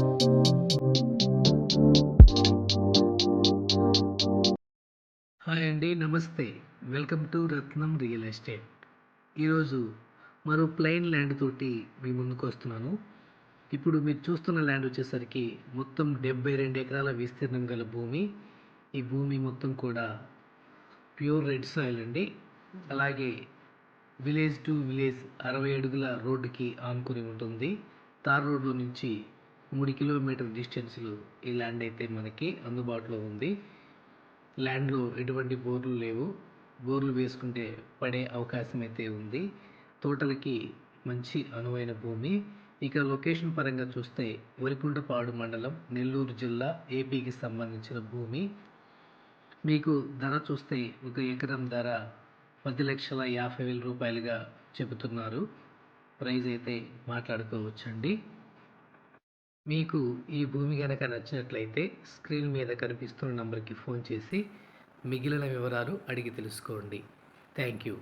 Hi అండి నమస్తే. Welcome to Ratnam real estate. ఈరోజు మరో ప్లెయిన్ ల్యాండ్ తోటి మీ ముందుకు వస్తున్నాను. ఇప్పుడు మీరు చూస్తున్న ల్యాండ్ వచ్చేసరికి మొత్తం డెబ్బై రెండు ఎకరాల విస్తీర్ణం గల భూమి. ఈ భూమి మొత్తం కూడా ప్యూర్ రెడ్ సాయిల్ అండి. అలాగే విలేజ్ టు విలేజ్ అరవై అడుగుల రోడ్డుకి ఆనుకుని ఉంటుంది. తార్ రోడ్డు నుంచి మూడు కిలోమీటర్ డిస్టెన్స్లో ఈ ల్యాండ్ అయితే మనకి అందుబాటులో ఉంది. ల్యాండ్లో ఎటువంటి బోర్లు లేవు. బోర్లు వేసుకుంటే పడే అవకాశం అయితే ఉంది. తోటలకి మంచి అనువైన భూమి. ఇక లొకేషన్ పరంగా చూస్తే వరికుంటపాడు మండలం నెల్లూరు జిల్లా ఏపీకి సంబంధించిన భూమి. మీకు ధర చూస్తే ఒక ఎకరం ధర పది లక్షల యాభై వేల రూపాయలుగా చెబుతున్నారు. ప్రైజ్ అయితే మాట్లాడుకోవచ్చండి. మీకు ఈ భూమి కనుక నచ్చినట్లయితే స్క్రీన్ మీద కనిపిస్తున్న నంబర్కి ఫోన్ చేసి మిగిలిన వివరాలు అడిగి తెలుసుకోండి. Thank you